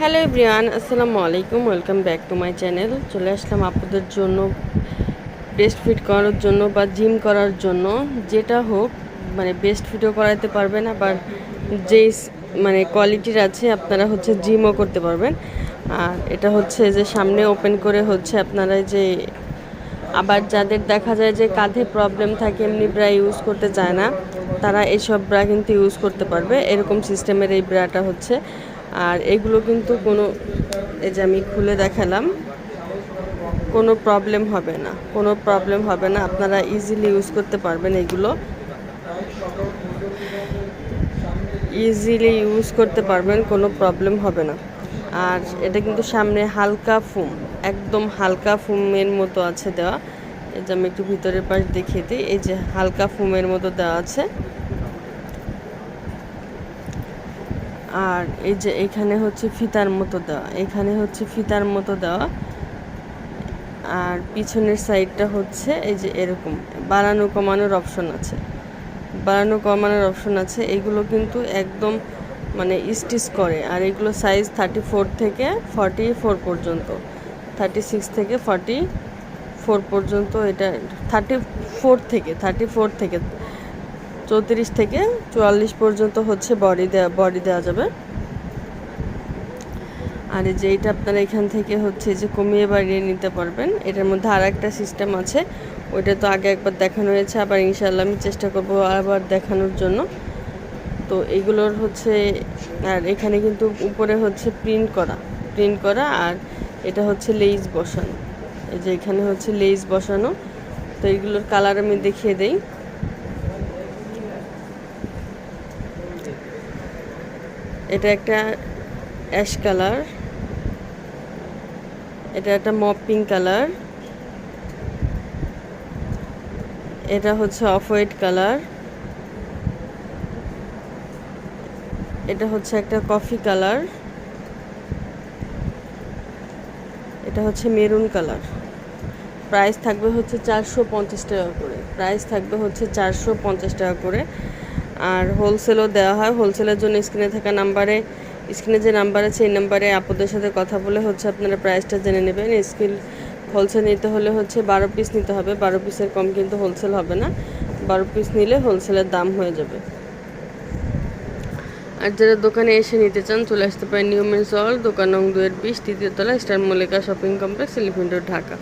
Hello everyone, আসসালামু আলাইকুম, welcome back to my channel. চলে আসলাম আপনাদের জন্য বেস্ট ফিট করার জন্য বা জিম করার জন্য। যেটা হোক মানে বেস্ট ফিটও করাতে পারবেন, আবার যেই মানে কোয়ালিটির আছে, আপনারা হচ্ছে জিমও করতে পারবেন। আর এটা হচ্ছে যে সামনে ওপেন করে হচ্ছে আপনারা যে, আবার যাদের দেখা যায় যে কাঁধে প্রবলেম থাকে, এমনি ব্রা ইউজ করতে চায় না, তারা এইসব ব্রা কিন্তু ইউজ করতে পারবে। এরকম সিস্টেমের এই ব্রাটা হচ্ছে আর এগুলো কিন্তু কোনো, এই যে আমি খুলে দেখালাম, কোনো প্রবলেম হবে না। কোনো প্রবলেম হবে না, আপনারা ইজিলি ইউজ করতে পারবেন এগুলো। ইজিলি ইউজ করতে পারবেন, কোনো প্রবলেম হবে না। আর এটা কিন্তু সামনে হালকা ফুম একদম হালকা ফুমের মতো আছে দেওয়া। এই যে আমি একটু ভিতরের পাশ দেখিয়ে দিই, এই যে হালকা ফুমের মতো দেওয়া আছে। আর এই যে এখানে হচ্ছে ফিতার মতো দেওয়া, এখানে হচ্ছে ফিতার মতো দেওয়া। আর পিছনের সাইডটা হচ্ছে এই যে এরকম, বাড়ানো কমানোর অপশন আছে। বাড়ানো কমানোর অপশন আছে, এগুলো কিন্তু একদম মানে স্টিচ করে। আর এগুলো সাইজ থার্টি ফোর থেকে ফর্টি ফোর পর্যন্ত থার্টি সিক্স থেকে ফর্টি ফোর পর্যন্ত এটা থার্টি ফোর থেকে থার্টি ফোর থেকে চৌত্রিশ থেকে চুয়াল্লিশ পর্যন্ত হচ্ছে বডি দেওয়া বডি দেওয়া যাবে। আর যে এইটা আপনারা এখান থেকে হচ্ছে যে কমিয়ে বাড়িয়ে নিতে পারবেন। এটার মধ্যে আর একটা সিস্টেম আছে। ওইটা তো আগে একবার দেখানো হয়েছে, আবার ইনশাল্লাহ আমি চেষ্টা করব আবার দেখানোর জন্য। তো এগুলোর হচ্ছে, আর এখানে কিন্তু উপরে হচ্ছে প্রিন্ট করা। প্রিন্ট করা আর এটা হচ্ছে লেইস বসানো। এই যে এখানে হচ্ছে লেইস বসানো। তো এইগুলোর কালার আমি দেখিয়ে দেই। এটা একটা অ্যাশ কালার। এটা একটা মপ পিঙ্ক কালার। এটা হচ্ছে অফ হোয়াইট কালার। এটা হচ্ছে একটা কফি কালার। এটা হচ্ছে মেরুন কালার। প্রাইস থাকবে হচ্ছে চারশো পঞ্চাশ টাকা করে। প্রাইস থাকবে হচ্ছে চারশো পঞ্চাশ টাকা করে। আর হোলসেলও দেওয়া হয়। হোলসেলের জন্য স্ক্রিনে থাকা নাম্বারে স্ক্রিনে যে নাম্বার আছে, এই নাম্বারে আপদের সাথে কথা বলে হচ্ছে আপনারা প্রাইসটা জেনে নেবেন। স্কিল হোলসেল নিতে হলে হচ্ছে বারো পিস নিতে হবে। বারো পিসের কম কিন্তু হোলসেল হবে না। বারো পিস নিলে হোলসেলের দাম হয়ে যাবে। আর যারা দোকানে এসে নিতে চান, চলে আসতে পারেন নিউ মেন্স হল দোকান নং দুয়ের বিশ, তৃতীয় তলা star Mallika shopping complex elephant Dhaka.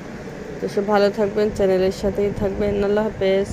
তো সব ভালো থাকবেন চ্যানেলের সাথেই থাকবেন। আল্লাহ হাফেজ।